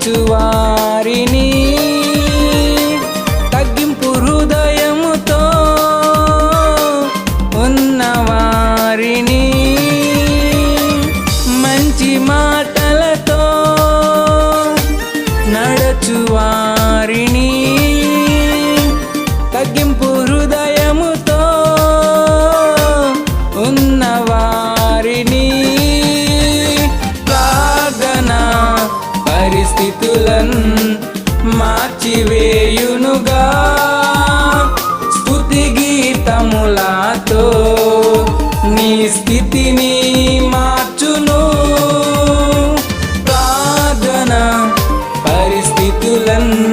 నడచు వారిని తగ్గింపు హృదయముతో ఉన్నవారిని. మంచి మాటలతో నడచు స్థితులన్ మార్చివేయునుగా. స్థుతి గీతములతో నీ స్థితిని మార్చును. ప్రార్థన పరిస్థితులన్